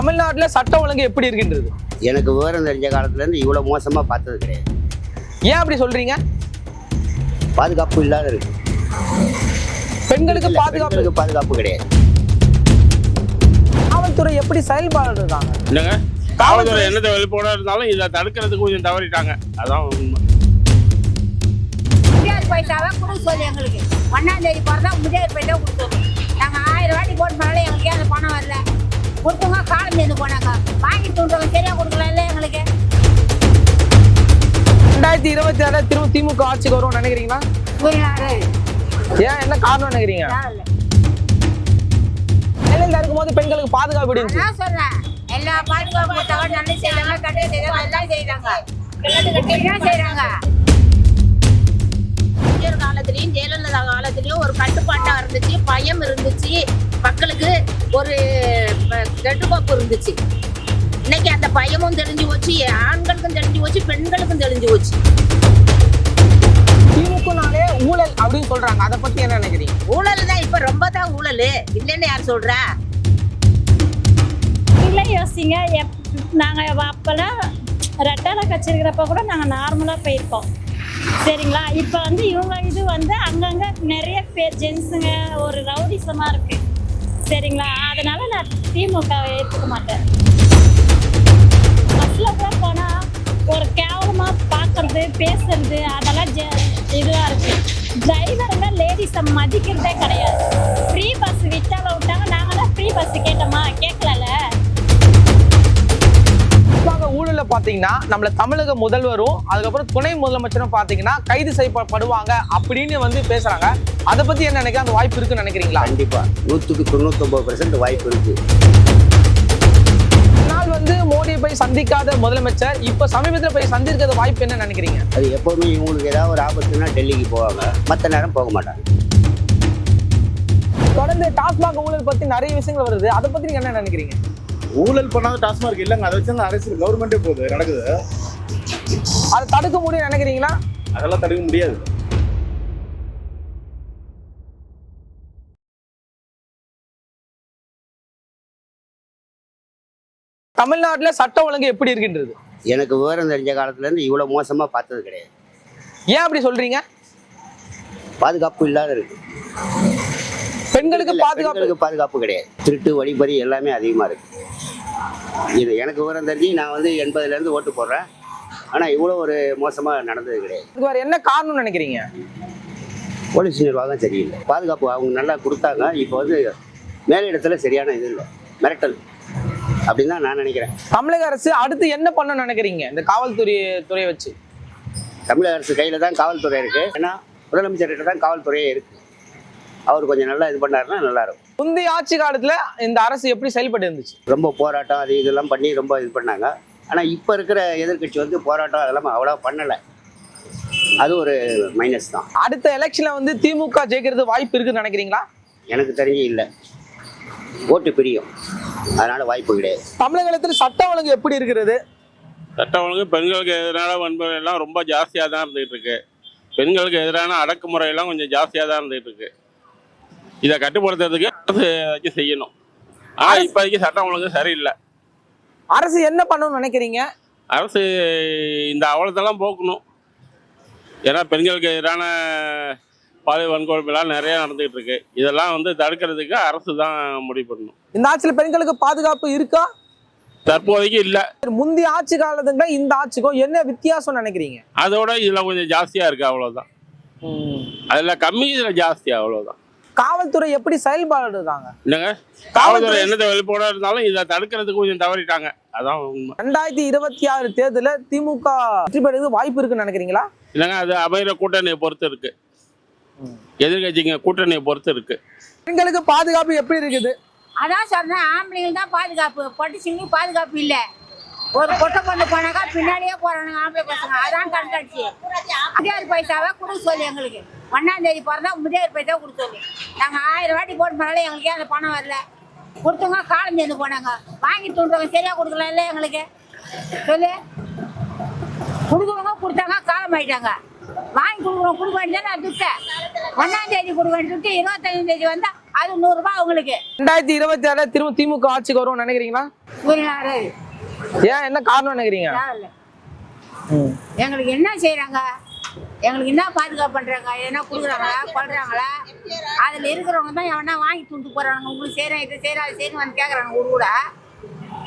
தமிழ்நாட்டுல சட்ட ஒழுங்கு எப்படி இருக்கின்றது? எனக்கு விவரம் தெரிஞ்ச காலத்துலேருந்து இவ்வளோ மோசமாக பார்த்தது கிடையாது. ஏன் அப்படி சொல்றீங்க? பாதுகாப்பு இல்லாத இருக்கு. பெண்களுக்கு பாதுகாப்பு பாதுகாப்பு கிடையாது. காவல்துறை எப்படி செயல்படுறாங்க என்னங்க? காவல்துறை என்னத்தை வெளிப்பட இருந்தாலும் இதை தடுக்கிறதுக்கு கொஞ்சம் தவறிட்டாங்க. அதான் உண்மை. முதியோர் பைசாவை கொடுக்க சொல்லு எங்களுக்கு. ஒன்னாம் தேதி பிறந்தா முதியோர் பைசா கொடுத்தோம் நாங்கள் ஆயிரம் வாட்டி போட்டு போனாலும் எங்களுக்கு அந்த பணம் வரல. கொடுத்தவங்க காலம் சேர்ந்து போனாங்க. வாங்கி தூண்டுறவங்க சரியா கொடுக்கல எங்களுக்கு? ரெண்டாயிரத்தி இருபத்தி ஆறுல திரும்ப திமுக ஆட்சிக்கு வரும்னு நினைக்கிறீங்களா? ஏன் என்ன காரணம் நினைக்கிறீங்க? ஜெயலலிதா இருக்கும்போது பெண்களுக்கு பாதுகாப்பு இருந்துச்சு? நான் சொல்றேன் எல்லா பாதுகாப்பு கொடுத்தாங்க நல்ல செய்யறாங்க கட்ட செய்யறாங்க எல்லாம் செய்யறாங்க செய்யறாங்க எம்ஜிஆர் காலத்திலயும் ஜெயலலிதா காலத்திலயும் ஒரு கட்டுப்பாட்டா இருந்துச்சு பயம் இருந்துச்சு. மக்களுக்கு ஒரு கட்டுக்கோப்பு இருந்துச்சு. இன்னைக்கு அந்த பயமும் தெரிஞ்சு போச்சு ஆண்களுக்கும் தெரிஞ்சு போச்சு பெண்களுக்கும் தெரிஞ்சு போச்சு. திமுகனாலே ஊழல் அப்படின்னு சொல்றாங்க. அதை பத்தி என்ன நினைக்கிறீங்க? ஊழல் தான் இப்ப ரொம்ப தான் ஊழல். இல்லைன்னு யார் சொல்றா? இல்லை யோசிங்க. எப் நாங்கள் அப்போல்லாம் ரெட்டலை கச்சிருக்கிறப்ப கூட நாங்கள் நார்மலாக போயிருக்கோம் சரிங்களா? இப்போ வந்து இவங்க இது வந்து அங்கங்கே நிறைய பேர் ஜென்ஸுங்க ஒரு ரவுடிசமாக இருக்குது சரிங்களா? அதனால நான் திமுகவை ஏற்றுக்க மாட்டேன். பஸ்ஸில் கூட போனால் ஒரு கேவலமாக பார்க்கறது பேசுறது அதெல்லாம் ஜெ இதுவாக இருக்குது டிரைவருங்க லேடிஸை மதிக்கிறதே கிடையாது. ஃப்ரீ பஸ் விட்டால விட்டாங்க நாங்களாம் ஃப்ரீ பஸ் கேட்டோமா? கேட்கல. ஊழல்ல பாத்தீங்கன்னா நம்மள தமிழக முதல்வரும் அதுக்கப்புறம் துணை முதலமைச்சரும் பாத்தீங்கன்னா கைது செய்யப்படுவாங்க அப்படின்னு வந்து பேசுறாங்க. அதை பத்தி என்ன நினைக்க அந்த வாய்ப்பு இருக்குன்னு நினைக்கிறீங்களா? கண்டிப்பாக நூற்றுக்கு தொண்ணூத்தொம்பது பர்சன்ட் வாய்ப்பு இருக்கு. நாள் வந்து மோடியை போய் சந்திக்காத முதலமைச்சர் இப்ப சமீபத்துல போய் சந்திருக்கிற வாய்ப்பு என்ன நினைக்கிறீங்க? அது எப்போவுமே இவங்களுக்கு ஏதாவது ஒரு ஆபத்துனா டெல்லிக்கு போவாங்க. மற்ற நேரம் போக மாட்டாங்க. தொடர்ந்து டாஸ்மாக் ஊழல் பத்தி நிறைய விஷயங்கள் வருது. அதை பத்தி நீங்க என்ன நினைக்கிறீங்க? ஊழல் பண்ணாத டாஸ்மார்க் இல்லைங்க. அதை வச்சு அரசியல் கவர்மெண்ட்டே போகுது. நடக்குது. அதை தடுக்க முடியும் நினைக்கிறீங்களா? அதெல்லாம் தடுக்க முடியாது. தமிழ்நாட்டுல சட்ட ஒழுங்கு எப்படி இருக்கின்றது? எனக்கு விவரம் தெரிஞ்ச காலத்துலேருந்து இவ்வளோ மோசமாக பார்த்தது கிடையாது. ஏன் அப்படி சொல்றீங்க? பாதுகாப்பு இல்லாத இருக்கு. பெண்களுக்கு பாதுகாப்பு. பாதுகாப்பு கிடையாது. திருட்டு வழிபறி எல்லாமே அதிகமாக இருக்கு. இது எனக்கு விவரம் தெரிஞ்சு நான் வந்து எண்பதுலேருந்து ஓட்டு போடுறேன். ஆனால் இவ்வளோ ஒரு மோசமாக நடந்தது கிடையாது. இதுக்கு வேற என்ன காரணம்னு நினைக்கிறீங்க? போலீஸ் நிர்வாகம் சரியில்லை. பாதுகாப்பு அவங்க நல்லா கொடுத்தாங்க. இப்போ வந்து மேலிடத்துல சரியான இது இல்லை. மிரட்டல். அப்படின்னு தான் நான் நினைக்கிறேன். தமிழக அரசு அடுத்து என்ன பண்ணணும்னு நினைக்கிறீங்க? இந்த காவல்துறை துறையை வச்சு. தமிழக அரசு கையில் தான் காவல்துறை இருக்கு. ஏன்னா முதலமைச்சர்கிட்ட தான் காவல்துறையே இருக்கு. அவர் கொஞ்சம் நல்லா இது பண்ணாருன்னா நல்லா இருக்கும். முந்தைய ஆட்சி காலத்துல இந்த அரசு எப்படி செயல்பட்டு இருந்துச்சு? ரொம்ப போராட்டம் அது இதெல்லாம் பண்ணி ரொம்ப இது பண்ணாங்க. ஆனால் இப்போ இருக்கிற எதிர்க்கட்சி வந்து போராட்டம் அதெல்லாம் அவ்வளோ பண்ணலை. அது ஒரு மைனஸ் தான். அடுத்த எலெக்ஷன்ல வந்து திமுக ஜெயிக்கிறது வாய்ப்பு இருக்குன்னு நினைக்கிறீங்களா? எனக்கு தெரிஞ்சு இல்லை. ஓட்டு பிரியும். அதனால வாய்ப்பு கிடையாது. தமிழகத்தில் சட்ட ஒழுங்கு எப்படி இருக்கிறது? சட்டம் ஒழுங்கு பெண்களுக்கு எதிரான வன்முறை எல்லாம் ரொம்ப ஜாஸ்தியாக தான் இருந்துகிட்டு இருக்கு. பெண்களுக்கு எதிரான அடக்குமுறை எல்லாம் கொஞ்சம் ஜாஸ்தியாக தான் இருந்துகிட்டு இருக்கு. இதை கட்டுப்படுத்துறதுக்கு அரசு ஏதாச்சும் செய்யணும். ஆனால் இப்போதைக்கு சட்டம் ஒழுங்கு சரியில்லை. அரசு என்ன பண்ணணும்னு நினைக்கிறீங்க? அரசு இந்த அவலத்தெல்லாம் போக்கணும். ஏன்னா பெண்களுக்கு எதிரான பாலியல் வன்கொடுமைலாம் நிறைய நடந்துகிட்டு இருக்கு இதெல்லாம் வந்து தடுக்கிறதுக்கு அரசு தான் முடிவு பண்ணணும். இந்த ஆட்சியில் பெண்களுக்கு பாதுகாப்பு இருக்கா? தற்போதைக்கு இல்லை. முந்தைய ஆட்சி காலத்துக்கு இந்த ஆட்சிக்கும் என்ன வித்தியாசம் நினைக்கிறீங்க? அதோட இதில் கொஞ்சம் ஜாஸ்தியாக இருக்குது அவ்வளோதான் அதில் கம்மி இதில் ஜாஸ்தி அவ்வளோதான் காவல்துறை எப்படி செயல்படுறாங்க? என்னங்க? காவல்துறை என்னத்தை வெளிப்பட இருந்தாலும் இதை தடுக்கிறதுக்கு கொஞ்சம் தவறிட்டாங்க. அதான் உண்மை. ரெண்டாயிரத்தி இருபத்தி ஆறு தேர்தலில் திமுக வெற்றி பெறுறதுக்கு வாய்ப்பு இருக்குன்னு நினைக்கிறீங்களா? இல்லைங்க அது அமைகிற கூட்டணியை பொறுத்து இருக்கு. எதிர்கட்சிங்க கூட்டணியை பொறுத்து இருக்கு. பெண்களுக்கு பாதுகாப்பு எப்படி இருக்குது? அதான் சொல்றேன் ஆம்பளைங்களுக்கு தான் பாதுகாப்பு. பொட்டுச்சிங்களுக்கு பாதுகாப்பு இல்ல. ஒரு பொட்டை பொண்ணு போனாக்கா பின்னாடியே போறானுங்க ஆம்பளை பசங்க. அதான் கண்காட்சி. முதியோர் பைசாவை கொடுக்க சொல்லு எங்களுக்கு. ஒன்னாம் தேதி பிறந்தா முதியோர் பைசா கொடுக்க சொல்லு. நாங்க ஆயிரம் வாட்டி போட்டு போனாலும் எங்களுக்கு அந்த பணம் வரல. கொடுத்தவங்க காலம் சேர்ந்து போனாங்க. வாங்கி தூண்டுறவங்க சரியா கொடுக்கல எங்களுக்கு? சொல்லு. கொடுக்குறவங்க கொடுத்தாங்க காலம் ஆயிட்டாங்க. வாங்கி கொடுக்குறோம் கொடுக்க வேண்டியதானே துட்டை. ஒன்னாம் தேதி கொடுக்க வேண்டிய துட்டு இருபத்தஞ்சாம் தேதி வந்தா அது நூறுரூபா அவங்களுக்கு. ரெண்டாயிரத்தி இருபத்தி ஆறுல திரும்ப திமுக ஆட்சிக்கு வரும்னு நினைக்கிறீங்களா? புரியலாரு ஏன் என்ன காரணம் நினைக்கிறீங்க. எங்களுக்கு என்ன செய்றாங்க? எங்களுக்கு என்ன பாதுகாப்பு பண்றாங்க? என்ன கொடுக்குறாங்களா? கொள்றாங்களா? அதுல இருக்கிறவங்க தான் எவனா வாங்கி துண்டு போறாங்க? உங்களுக்கு செய்யறேன் இதை செய்யறேன் அதை செய்யணும் வந்து கேட்கறாங்க ஒரு கூட.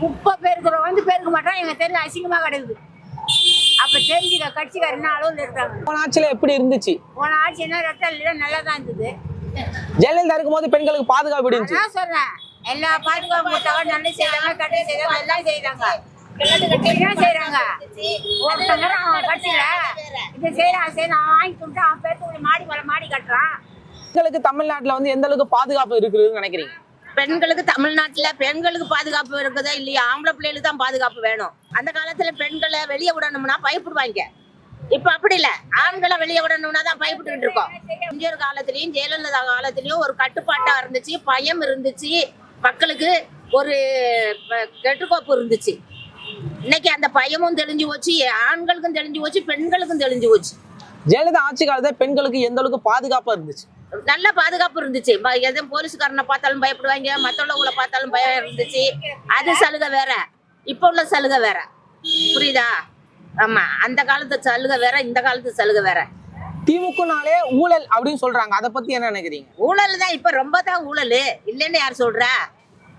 குப்பை பெருக்கிறவங்க வந்து பெருக்க மாட்டோம் எங்க தெரு அசிங்கமா கிடக்குது. அப்ப தெரிஞ்சுக்க கட்சிக்கார என்ன அளவுல இருக்காங்க? போன ஆட்சியில எப்படி இருந்துச்சு? போன ஆட்சி என்ன ரெட்டல் இல்லை நல்லா தான் இருந்தது. ஜெயலலிதா இருக்கும்போது பெண்களுக்கு பாதுகாப்பு இருந்துச்சு? அதான் சொல்றேன். எல்லா பாதுகாப்பு கொடுத்தாங்க நல்லது செய்யறாங்க கட்டி செய்யறாங்க எல்லாம் செய்யறாங்க செய்யறாங்க ஒருத்தங்க இதை செய்யறான் அவன் வாங்கி கொடுத்து அவன் பேருக்கு மாடி மேல மாடி கட்டுறான். பெண்களுக்கு தமிழ்நாட்டுல வந்து எந்த அளவுக்கு பாதுகாப்பு இருக்குதுன்னு நினைக்கிறீங்க? பெண்களுக்கு தமிழ்நாட்டுல பெண்களுக்கு பாதுகாப்பு இருக்குதா இல்லையா ஆம்பளை பிள்ளைகளுக்கு தான் பாதுகாப்பு வேணும். அந்த காலத்துல பெண்களை வெளியே விடணும்னா பயப்படுவாங்க. இப்ப அப்படி இல்ல. ஆண்களை வெளியே விடணும்னா தான் பயப்பட்டுக்கிட்டு இருக்கோம். எம்ஜிஆர் காலத்திலயும் ஜெயலலிதா காலத்திலயும் ஒரு கட்டுப்பாட்டா இருந்துச்சு பயம் இருந்துச்சு. மக்களுக்கு ஒரு கெட்டுக்கோப்பு இருந்துச்சு. இன்னைக்கு அந்த பயமும் தெளிஞ்சு போச்சு ஆண்களுக்கும் தெளிஞ்சு போச்சு பெண்களுக்கும் தெளிஞ்சு போச்சு. ஜெயலலிதா ஆட்சி காலத்துல பெண்களுக்கு எந்த அளவுக்கு பாதுகாப்பா இருந்துச்சு? நல்ல பாதுகாப்பு இருந்துச்சு. எதுவும் போலீஸ்காரனை பார்த்தாலும் பயப்படுவாங்க மற்றவங்களை பார்த்தாலும் பயம் இருந்துச்சு. அது சலுகை வேற. இப்போ உள்ள சலுகை வேற. புரியுதா? ஆமா அந்த காலத்து சலுகை வேற இந்த காலத்து சலுகை வேற. திமுகனாலே ஊழல் அப்படின்னு சொல்றாங்க. அதை பத்தி என்ன நினைக்கிறீங்க? ஊழல் தான். இப்ப ரொம்ப தான் ஊழல். இல்லைன்னு யார் சொல்றா?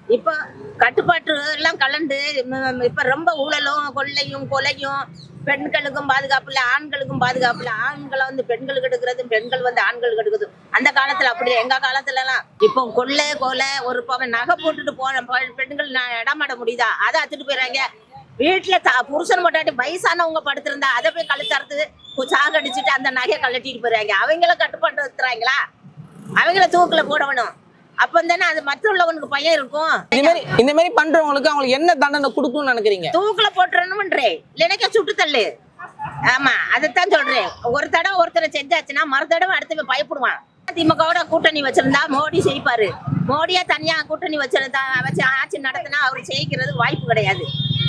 இப்போ கட்டுப்பாட்டு எல்லாம் கலந்து இப்போ இப்ப ரொம்ப ஊழலும் கொள்ளையும் கொலையும் பெண்களுக்கும் பாதுகாப்பு இல்லை ஆண்களுக்கும் பாதுகாப்பு இல்லை. ஆண்களை வந்து பெண்களுக்கு எடுக்கிறது பெண்கள் வந்து ஆண்களுக்கு எடுக்கிறது அந்த காலத்துல அப்படி எங்க காலத்துலலாம் இப்போ கொள்ளை கொலை ஒரு பவன் நகை போட்டுட்டு போன பெண்கள் ந- இடமாட முடியுதா? அதை அத்துட்டு போயிடறாங்க வீட்டுல த- புருஷன் பொட்டாட்டி வயசானவங்க படுத்திருந்தா அதை போய் கழுத்தறுத்து சாகடிச்சுட்டு அந்த நகையை கழட்டிட்டு போயிடுறாங்க. அவங்கள கட்டுப்பாட்டு இருக்கிறாங்களா? அவங்கள தூக்குல போடணும். அப்ப தானே அது மற்றவங்களுக்கு பையன் இருக்கும். இந்த மாதிரி இந்த மாதிரி பண்றவங்களுக்கு அவங்களுக்கு என்ன தண்டனை கொடுக்கணும்னு நினைக்கிறீங்க? தூக்குல போட்டுறணும்ன்றே. இல்லைனாக்கா சுட்டு தள்ளு. ஆமா அதைத்தான் சொல்றேன். ஒரு தடவை ஒருத்தரை செஞ்சாச்சுன்னா மறு தடவை அடுத்து பயப்படுவான். திமுகவோட கூட்டணி வச்சிருந்தா மோடி செய்ப்பாரு மோடியா தனியா கூட்டணி வச்சிருந்தா வச்சு ஆட்சி நடத்தினா அவர் ஜெயிக்கிறது வாய்ப்பு கிடையாது.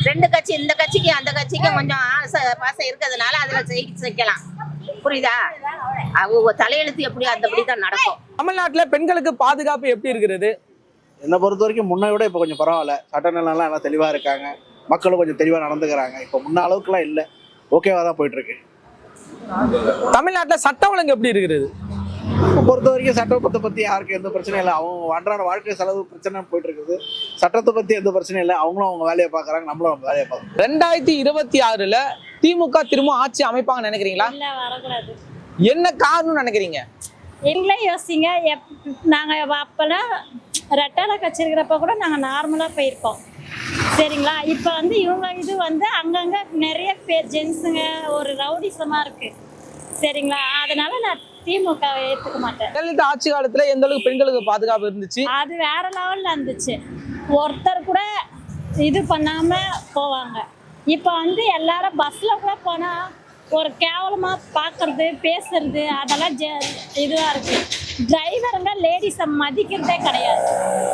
ரெண்டு கட்சி இந்த கட்சிக்கு அந்த கட்சிக்கும் கொஞ்சம் ஆசை பாசம் இருக்கிறதுனால அதுல ஜெயிக்க வைக்கலாம் புரியுதா? அவங்க தலையெழுத்து எப்படி அந்தபடி தான் நடக்கும். தமிழ்நாட்டுல பெண்களுக்கு பாதுகாப்பு எப்படி இருக்கிறது? என்னை பொறுத்த வரைக்கும் முன்னை விட இப்போ கொஞ்சம் பரவாயில்ல. சட்டநிலைலாம் எல்லாம் தெளிவாக இருக்காங்க. மக்களும் கொஞ்சம் தெளிவாக நடந்துக்கிறாங்க. இப்போ முன்ன அளவுக்குலாம் இல்லை. ஓகேவா தான் போயிட்டு இருக்கு. தமிழ்நாட்டுல சட்ட ஒழுங்கு எப்படி இருக்கிறது? பொறுத்த வரைக்கும் சட்டத்தை பற்றி யாருக்கும் எந்த பிரச்சனையும் இல்லை. அவங்க அன்றாட வாழ்க்கை செலவு பிரச்சனை போயிட்டு இருக்குது. சட்டத்தை பற்றி எந்த பிரச்சனையும் இல்லை. அவங்களும் அவங்க வேலையை பார்க்குறாங்க. நம்மளும் அவங்க வேலையை பார்க்குறோம். ரெண்டாயிரத்தி இருபத்தி ஆறுல திமுக திரும்ப ஆட்சி அமைப்பாங்க நினைக்கிறீங்களா? என்ன காரணம்னு நினைக்கிறீங்க? எங்களே யோசிங்க. எப் நாங்கள் அப்போல்லாம் ரெட்டால கச்சிருக்கிறப்ப கூட நாங்கள் நார்மலாக போயிருக்கோம் சரிங்களா? இப்போ வந்து இவங்க இது வந்து அங்கங்கே நிறைய பேர் ஜென்ஸுங்க ஒரு ரவுடிசமாக இருக்குது சரிங்களா? அதனால நான் திமுக ஏற்றுக்க மாட்டேன் ஜெயலலிதா ஆட்சி காலத்துல எந்த அளவுக்கு பெண்களுக்கு பாதுகாப்பு இருந்துச்சு? அது வேற லெவலில் இருந்துச்சு. ஒருத்தர் கூட இது பண்ணாமல் போவாங்க. இப்போ வந்து எல்லாரும் பஸ்ஸில் கூட போனால் ஒரு கேவலமாக பார்க்கறது பேசுறது அதெல்லாம் ஜெ இதுவாக இருக்குது டிரைவருங்க லேடிஸை மதிக்கிறதே கிடையாது.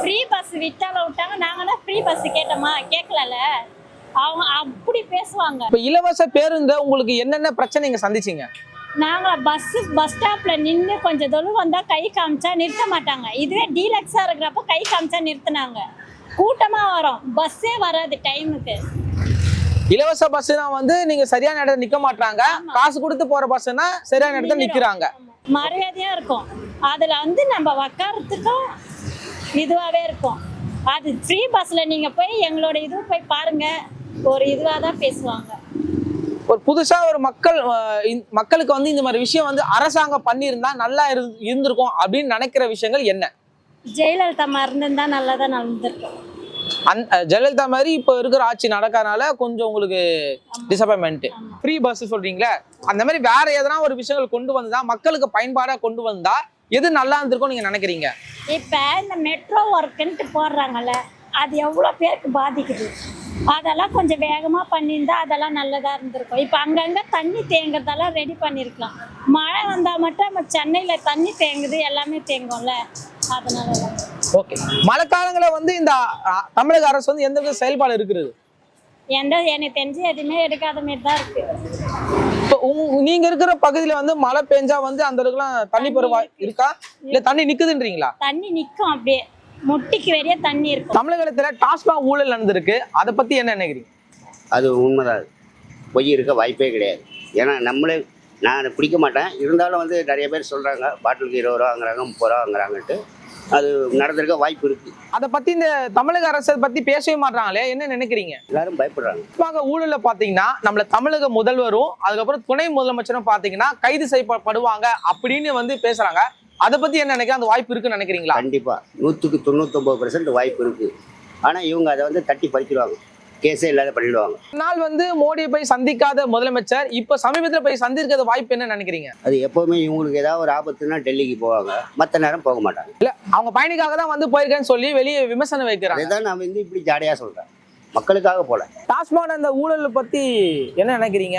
ஃப்ரீ பஸ் விட்டால விட்டாங்க. நாங்களாம் ஃப்ரீ பஸ் கேட்டோமா? கேட்கலல்ல. அவங்க அப்படி பேசுவாங்க. இப்ப இலவச பேருந்து உங்களுக்கு என்னென்ன பிரச்சனைங்க சந்திச்சீங்க? நாங்கள் பஸ்ஸு பஸ் ஸ்டாப்பில் நின்று கொஞ்சம் தொழில் வந்தால் கை காமிச்சா நிறுத்த மாட்டாங்க. இதுவே டீலக்ஸாக இருக்கிறப்ப கை காமிச்சா நிறுத்துனாங்க. கூட்டமாக வரும். பஸ்ஸே வராது டைமுக்கு இலவச பஸ்னா வந்து நீங்க சரியான இடத்துல நிக்க மாட்டாங்க காசு கொடுத்து போற பஸ்னா சரியான இடத்துல நிக்கிறாங்க. மரியாதையாக இருக்கும். அதில் வந்து நம்ம உக்காரத்துக்கும் இதுவாகவே இருக்கும். அது ஃப்ரீ பஸ்ஸில் நீங்கள் போய் எங்களோட இது போய் பாருங்கள் ஒரு இதுவாக தான் பேசுவாங்க. ஒரு புதுசா ஒரு மக்கள் மக்களுக்கு வந்து இந்த மாதிரி விஷயம் வந்து அரசாங்கம் பண்ணியிருந்தா நல்லா இரு- இருந்திருக்கும் அப்படின்னு நினைக்கிற விஷயங்கள் என்ன? ஜெயலலிதா மருந்துன்னு தான் நல்லா தான் நடந்திருக்கும். அந் ஜெயலலிதா மாதிரி இப்போ இருக்கிற ஆட்சி நடக்கறனால கொஞ்சம் உங்களுக்கு டிசப்பாயின்மெண்ட் ஃப்ரீ பஸ் சொல்றீங்களே? அந்த மாதிரி வேற எதனா ஒரு விஷயங்கள் கொண்டு வந்தா மக்களுக்கு பயன்பாடா கொண்டு வந்தா எது நல்லா இருந்திருக்கும் நீங்க நினைக்கிறீங்க? இப்போ இந்த மெட்ரோ ஒர்க்குன்ட்டு போடுறாங்கல்ல அது எவ்வளோ பேருக்கு பாதிக்குது? அதெல்லாம் கொஞ்சம் வேகமாக பண்ணியிருந்தா அதெல்லாம் நல்லதாக இருந்திருக்கும். இப்போ அங்கங்கே தண்ணி தேங்குறதெல்லாம் ரெடி பண்ணியிருக்கலாம் மழை வந்தால் மட்டும் நம்ம சென்னையில் தண்ணி தேங்குது எல்லாமே தேங்கும்ல. அதனால தான் ஓகே மழைக்காலங்களில் வந்து இந்த தமிழக அரசு வந்து எந்த செயல்பாடு இருக்கிறது? எந்த எனக்கு தெரிஞ்சு எதுவுமே எடுக்காத மாரி தான் இருக்குது இப்போ நீங்க இருக்கிற பகுதியில வந்து மழை பெஞ்சா வந்து அந்த அளவுக்குலாம் தண்ணி பெற வாய் இருக்கா? இல்ல தண்ணி நிக்குதுன்றீங்களா? தண்ணி நிற்கும் அப்படியே. முட்டிக்கு வெறிய தண்ணி இருக்கும். தமிழகத்துல டாஸ்மாக் ஊழல் நடந்திருக்கு. அதை பத்தி என்ன நினைக்கிறீங்க? அது உண்மைதான். பொய் இருக்க வாய்ப்பே கிடையாது. ஏன்னா நம்மளே நான் பிடிக்க மாட்டேன். இருந்தாலும் வந்து நிறைய பேர் சொல்கிறாங்க பாட்டிலுக்கு இருபது ரூபா வாங்குறாங்க முப்பது ரூபா வாங்குறாங்கன்ட்டு அது நடந்திருக்க வாய்ப்பு இருக்குது அதை பத்தி இந்த தமிழக அரசை பத்தி பேசவே மாட்டாங்களே என்ன நினைக்கிறீங்க? எல்லாரும் பயப்படுறாங்க. ஊழல்ல பாத்தீங்கன்னா நம்மள தமிழக முதல்வரும் அதுக்கப்புறம் துணை முதலமைச்சரும் பாத்தீங்கன்னா கைது செய்யப்படுவாங்க அப்படின்னு வந்து பேசுறாங்க. அதை பத்தி என்ன நினைக்கிறீங்க? அந்த வாய்ப்பு இருக்குன்னு நினைக்கிறீங்களா? கண்டிப்பாக நூற்றுக்கு தொண்ணூத்தொம்பது பர்சன்ட் வாய்ப்பு இருக்குது ஆனால் இவங்க அதை வந்து தட்டி பறிச்சிடுவாங்க கேஸே இல்லாத பண்ணிடுவாங்க. நாள் வந்து மோடியை போய் சந்திக்காத முதலமைச்சர் இப்ப சமீபத்துல போய் சந்திருக்கிறது வாய்ப்பு என்ன நினைக்கிறீங்க? அது எப்போவுமே இவங்களுக்கு ஏதாவது ஒரு ஆபத்துனா டெல்லிக்கு போவாங்க. மற்ற நேரம் போக மாட்டாங்க. இல்ல அவங்க பயணிக்காக தான் வந்து போயிருக்கேன்னு சொல்லி வெளியே விமர்சனம் வைக்கிறாங்க. அதுதான் நான் வந்து இப்படி ஜாடையாக சொல்கிறேன் மக்களுக்காக போல. டாஸ்மாக் அந்த ஊழல் பத்தி என்ன நினைக்கிறீங்க?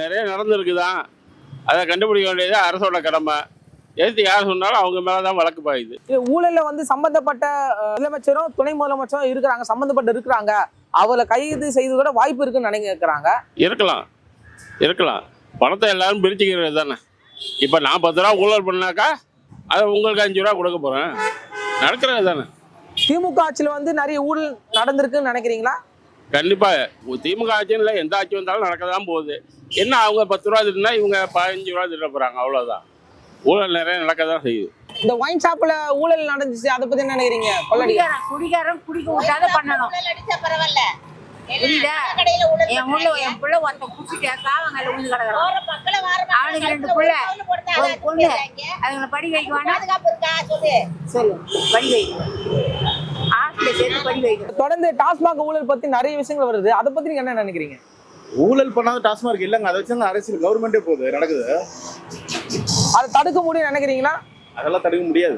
நிறைய நடந்திருக்குதான். அதை கண்டுபிடிக்க வேண்டியது அரசோட கடமை. எதிர்த்து யார் சொன்னாலும் அவங்க மேலே தான் வழக்கு பாயுது. ஊழல்ல வந்து சம்பந்தப்பட்ட அஹ், முதலமைச்சரும் துணை முதலமைச்சரும் இருக்கிறாங்க சம்பந்தப்பட்டு இருக்கிறாங்க. அவளை கைது செய்து கூட வாய்ப்பு இருக்குன்னு நினைக்கிறாங்க இருக்கலாம். இருக்கலாம். பணத்தை எல்லாரும் பிரிச்சுக்கிறது தானே. இப்போ நான் பத்து ரூபா ஊழல் பண்ணாக்கா அதை உங்களுக்கு அஞ்சு ரூபா கொடுக்க போகிறேன் நடக்கிறது தானே. திமுக ஆட்சியில வந்து நிறைய ஊழல் நடந்திருக்குன்னு நினைக்கிறீங்களா? கண்டிப்பாக திமுக ஆட்சியும் இல்லை எந்த ஆட்சி வந்தாலும் நடக்க தான் போகுது. என்ன அவங்க பத்து ரூபா திட்டுனா இவங்க பதினஞ்சு ரூபா திட்ட போகிறாங்க அவ்வளோதான் ஊழல் நிறைய நடக்க தான் செய்யுது. இந்த ஒயின் ஷாப்ல ஊழல் நடந்துச்சு அதை பத்தி என்ன நினைக்கிறீங்க? கொள்ளடி. குடிகாரன் குடிக்க விட்டாத பண்ணணும். அடிச்சா பரவாயில்ல. என் உள்ள என் பிள்ளை ஒருத்த குடிச்சிட்டு கிடக்குறான். அவனுக்கு ரெண்டு புள்ள, ஒரு பொண்ணு. அதுங்களை வைக்க வேணாம். சொல்லு. வைக்கணும் தொடர்ந்து டாஸ்மாக் ஊழல் பத்தி நிறைய விஷயங்கள் வருது. அதை பத்தி நீங்க என்ன நினைக்கிறீங்க? ஊழல் பண்ணாத டாஸ்மார்க் இல்லைங்க. அதை வச்சு அரசியல் கவர்மெண்ட்டே போகுது. நடக்குது. அதை தடுக்க முடியும் நினைக்கிறீங்களா? அதெல்லாம் தடுக்க முடியாது.